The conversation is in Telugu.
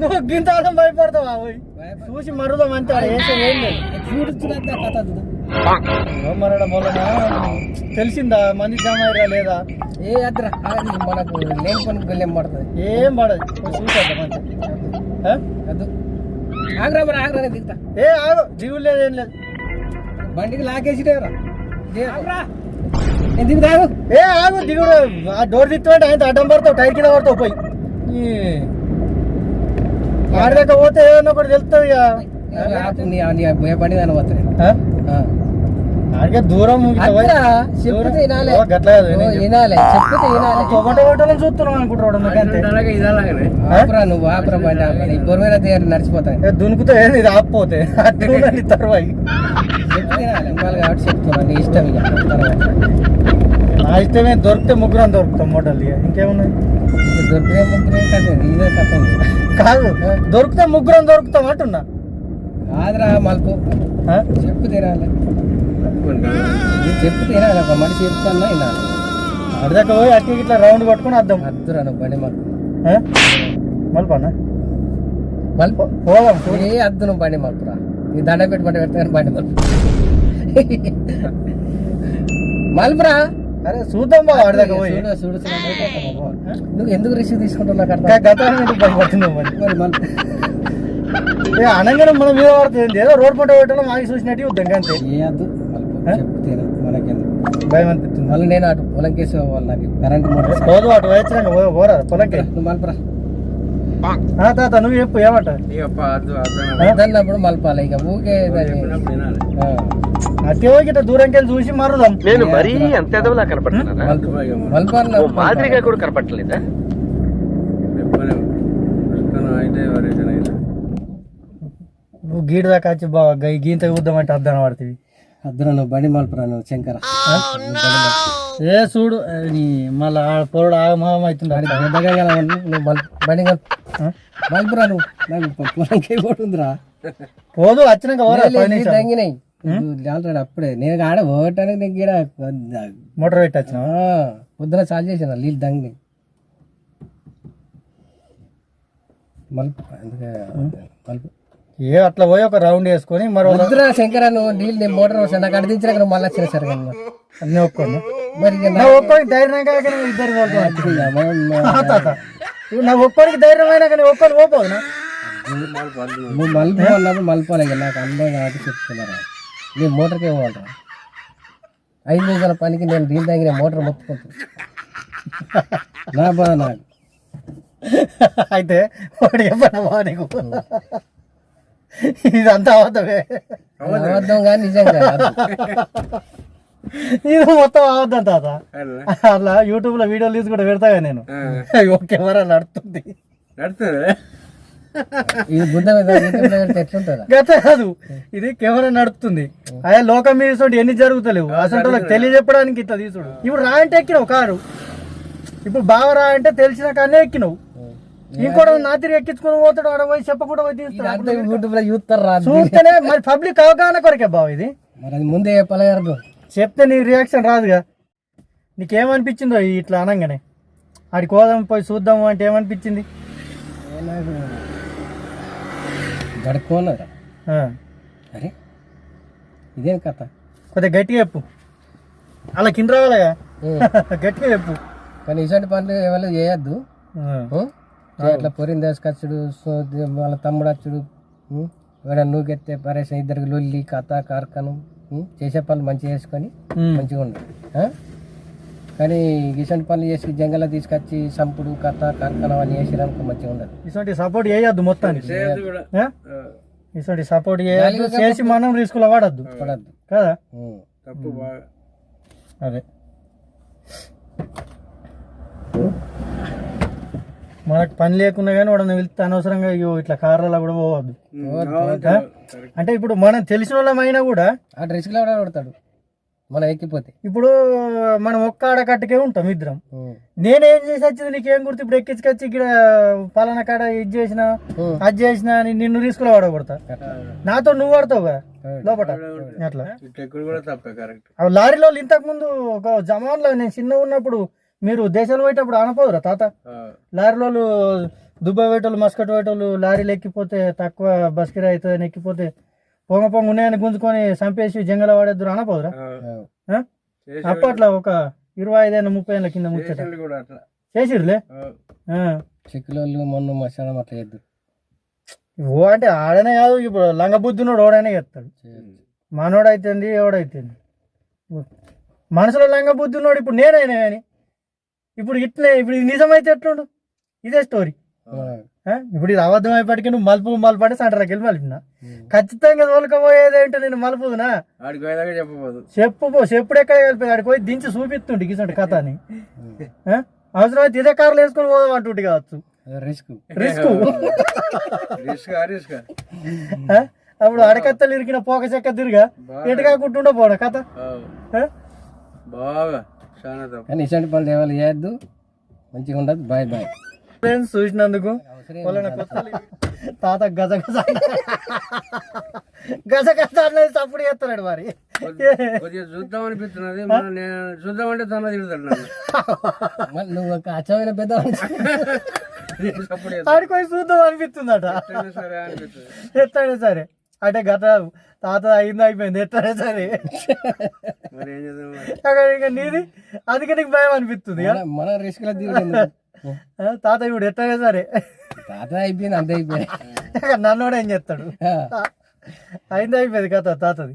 నువ్వు గింత ఆడం భయపడతావా? చూసి మరుదాం అంతే చూడుతున్నా కథ మరడ మొలన తెలిసిందా? మంది జమ అయ్యారా లేదా? ఏ అత్ర అది మనకు లేని పని గొల్లెం పడుతుంది? ఏం పడదు. చూసేద్దాం ఆ? వద్దు ఆగ్రా మరి ఆగ్రా నేను దిగుతా ఏ ఆగు. జీవులు లేదు ఏం లేదు. బండికి లాకేసిటేవరా? నేను దిగుతా ఆగు. ఏ ఆగు దిగుడు. ఆ డోర్ తిత్తుమంటే ఆయన అడ్డం పడతావు టైర్ కింద పడతావు పోయి. ఆడదాకా పోతే ఏదన్నా ఒకటి తెలుస్తుంది ఇక. భయపడి దాని పోతా దూరం చెప్తే వినాలి. వినాలి చెప్తే వినాలి చూస్తున్నాం నువ్వు ఆపురా బండి మీద దునుకుతా ఇది ఆపిపోతే. చెప్తే వినాలి కాబట్టి చెప్తున్నా. నీ ఇష్టం ఇక. తర్వాత. నా ఇష్టమే దొరికితే ముగ్గురం దొరుకుతాం మోటల్ ఇక. ఇంకేమున్నాయి? ఇక దొరికితే ముగ్గురే. కాదు. దొరికితే ముగ్గురం దొరుకుతాం అంటున్నా. కాదురా మలుపు ఆ? చెప్పు తినాలి చెప్పు తినాలి ఒక మనిషి చెప్తాన్నా వినాలి అడిదాకా పోయి అట్టి ఇట్లా రౌండ్ కొట్టుకొని వద్దాం అద్దురా నువ్వు బండి ఆ? మలుపన్నా మలుపు? పోదాం. ఏ అద్దు నువ్వు బండి మలుపురా నీ దండ పెట్టుకుంటే పెడతాను బండి మలుపు మలుపురా. అరే చూద్దాం బావ అడిదాకా పోయి. చూడు చూడు? నువ్వు ఎందుకు రిసీవ్ తీసుకుంటున్నా నాకు అర్థం ఇంకా గతం ఎందుకు భయపడుతున్నావు మరి మలుపు. అనగానే మనం మీద పడుతుంది ఏదో రోడ్ పంట పెట్టడం మాకు చూసినట్టు వద్దాం అంతే భయం అనిపిస్తుంది మళ్ళీ నేను అటు పొలం కేసు వాళ్ళు నాకు కరెంట్ మోటార్ పోదు అటు వచ్చినాక పోరా పొలంకి నువ్వు మలుపురా ఆ, తాత నువ్వు చెప్పు ఏమంట వద్దన్నప్పుడు మలపాలి ఇక ఊకే దాన్ని ఆ, అట్టి పోయి ఇట్లా దూరంకి వెళ్ళి చూసి మారుదాం నేను మరీ అంత ఎదవలా ఓ మాదిరిగా కూడా కనపడలేదా నువ్వు గీడు దాకా వచ్చి బావ గీ గీంత చూద్దామంటే అర్థం పడుతుంది అద్దరు నువ్వు బండి మలుపురా నువ్వు శంకర ఏ చూడు నీ మళ్ళా ఆ పొరడు ఆగమహం అవుతుంది. నువ్వు మలుపు బండి మలుపు మలుపురా నువ్వు. నాకు పొ- పొలంకి పోతుందిరా. పోదు వచ్చినాక. తగ్గినాయి. ఆల్రెడీ అప్పుడే? నేను ఆడ పోవటానికి నీకు ఈడ మోటార్ పెట్టి వచ్చిన పొద్దున చాలు చేసిన నీళ్ళు దంగినాయి మలుపు అందుకే మలుపు. ఏ అట్లా పోయి ఒక రౌండ్ వేసుకొని మరి వద్దురా శంకర నువ్వు నీళ్ళు నేను మోటార్ వస్తాను నాకు అడిగించినాక నువ్వు మళ్ళీ వచ్చిన సరే అన్నీ ఒక్కోండి మరి నా ఒక్కడికి ధైర్యం కాక నువ్వు ఇద్దరు నా ఒక్కడికి ధైర్యం అయినా కానీ ఒక్కడికి పోపోదునా నువ్వు మలుపు అన్నప్పుడు మలుపాలి నాకు అందం కాబట్టి చెప్తున్నారా. నేను మోటార్కి ఇవ్వాలరా ఐదు నిమిషాల పనికి నేను నీళ్ళు తాగిన మోటార్ మొత్తుకుంటుంది నా బాధ నాకు అయితే ఒకటి చెప్పనా నీకు ఇదంతా అబద్ధం కానీ నిజం కాదు. ఇది మొత్తం అబద్ధం తాత. అలా యూట్యూబ్లో వీడియోలు తీసి కూడా పెడతాగా నేను. కెమెరా నడుతుంది. ఇది గత కాదు. ఇది కెమెరా నడుస్తుంది అదే లోకం మీద చూడు ఎన్ని జరుగుతలేవు. అసలు వాళ్ళకి తెలియజెప్పడానికి ఇట్లా తీసుడు. ఇప్పుడు రా అంటే ఎక్కినావు కారు. ఇప్పుడు బాగా రా అంటే తెలిసిన కానీ ఎక్కినావు. ఇంకోటి నా తిరిగి ఎక్కించుకొని పోతాడు ఆడ పోయి చెప్పకుండా పోయి తీస్తాడు. అంతా యూట్యూబ్లో చూస్తారు చూస్తేనే మరి పబ్లిక్ అవగాహన కొరకే బావ ఇది. మరి అది ముందే చెప్పలేరు చెప్తే నీ రియాక్షన్ రాదుగా. నీకేమనిపించిందో ఇట్లా అనగానే? ఆడికి పోదాం పోయి చూద్దాము అంటే ఏమనిపించింది? ఆ, అరే ఇదేం కథ? కొద్దిగా గట్టిగా చెప్పు. అలా కింద రావాలిగా? గట్టిగా చెప్పు. కానీ ఇటువంటి పనులు ఎవరు చేయొద్దు. అట్లా పొరిని తీసుకొచ్చుడు సో వాళ్ళ తమ్ముడు వచ్చుడు ఉం? వాడు నువ్వుకెత్తే పరేషన్ ఇద్దరికి లొల్లి కథ కార్ఖానం ఉం? చేసే పనులు మంచిగా చేసుకొని. మంచిగా ఉండు ఆ? కానీ ఇటువంటి పనులు చేసి జంగల్లో తీసుకొచ్చి సంపుడు కథ కార్ఖానం అని చేసినాక మంచిగా ఉండదు ఇటువంటి సపోర్ట్ చేయొద్దు మొత్తానికి? ఇటువంటి సపోర్ట్ చేయొద్దు చేసి మనం రిస్కులో వాడద్దు పడద్దు కదా. అదే మనకు పని లేకున్నా కానీ వాడు వెళ్తే అనవసరంగా అయ్యో ఇట్లా కార్లలో కూడా పోవద్దు? అంటే ఇప్పుడు మనం తెలిసిన వాళ్ళమైనా కూడా ఆ డ్రెస్కి కూడా కొడతాడు. మనం ఎక్కిపోతే. ఇప్పుడు మనం ఒక్క ఆడ కట్టుకే ఉంటాం ఇద్దరం. నేనేం చేసి వచ్చింది? నీకేం గుర్తు? ఇప్పుడు ఎక్కించుకొచ్చి ఇక్కడ పలానా కాడ ఇది చేసిన. అది చేసిన అని నిన్ను రిస్కులో వాడకూడతా నాతో నువ్వు వాడతావుగా లోపట. అట్లా. లారీలో ఇంతకు ముందు ఒక జమాన్లో నేను చిన్న ఉన్నప్పుడు మీరు దేశాలు పోయేటప్పుడు అనపోదురా తాత? లారీలో దుబాయ్ పోయేటోళ్ళు మస్కట్ పోయేటోళ్ళు లారీలు ఎక్కిపోతే తక్కువ బస్ కిరాయి అవుతుందని ఎక్కిపోతే పొంగ పొంగ ఉన్నాయని గుంజుకొని చంపేసి జంగల వాడేద్దరు అనపోదురా? అప్పట్లో ఒక ఇరవై ఐదేళ్ళ ముప్పై ఏళ్ళ కింద ముచ్చట. చేసిర్లే ఆ. చెక్కులోళ్ళు మొన్న మసాలా అట్లా చేద్దు. ఓ అంటే ఆడనే కాదు ఇప్పుడు లంగ బుద్ధునోడు ఓడనే చేస్తాడు. మనోడైతుంది ఎవడైతుంది? మనసులో లంగ బుద్ధునోడు ఇప్పుడు నేనైనా కానీ ఇప్పుడు ఇట్లే ఇప్పుడు ఇది నిజమైతే ఎట్లుండు? ఇదే స్టోరీ? ఇప్పుడు ఇది అబద్ధం అయిపోయాక నువ్వు మలుపు మలుపు అంటే సంటరాకి వెళ్ళి మలిపిన ఖచ్చితంగా తోలుకపోయేది ఏంటో నేను మలుపుదునా? చెప్పబోదు. చెప్పు పో చెప్పుడు ఎక్కడ వెళ్ళిపోయి ఆడికి పోయి దించి చూపిస్తుండే గిసంటి కథ అని? అవసరమైతే ఇదే కార్లు వేసుకొని పోదాం అంటుంటే కావచ్చు. రిస్క్. రిస్క్. Risk risk. అప్పుడు అడకత్తలు ఇరికిన పోక చెక్క తిరిగా. ఎటు కాకుండా పోడా కథ? బాగా. కానీ ఇటువంటి పనులు ఎవరు చేయొద్దు మంచిగా ఉండదు. Bye bye. ఫ్రెండ్స్ చూసినందుకు తాత గజ గజ గజ గజ అనేది సప్పుడు చేస్తున్నాడు మరి. చూద్దాం అనిపిస్తున్నది. నేను చూద్దామంటే తన తిడతాడు నన్ను. మళ్ళీ నువ్వు ఒక అచ్చమైన పెద్ద. ఆడికి పోయి చూద్దాం అనిపిస్తుందట. ఎట్లయినా సరే. అంటే గత తాత అయింది అయిపోయింది. ఎట్లయినా సరే. నీది? అందుకే నీకు భయం అనిపిస్తుంది మన- మన రిస్క్ తాత ఇప్పుడు ఎట్లయినా సరే? తాత అయిపోయింది అంతే అయిపోయింది. నన్నోడు ఏం చేస్తాడు? అయింది అయిపోయింది కథ తాతది.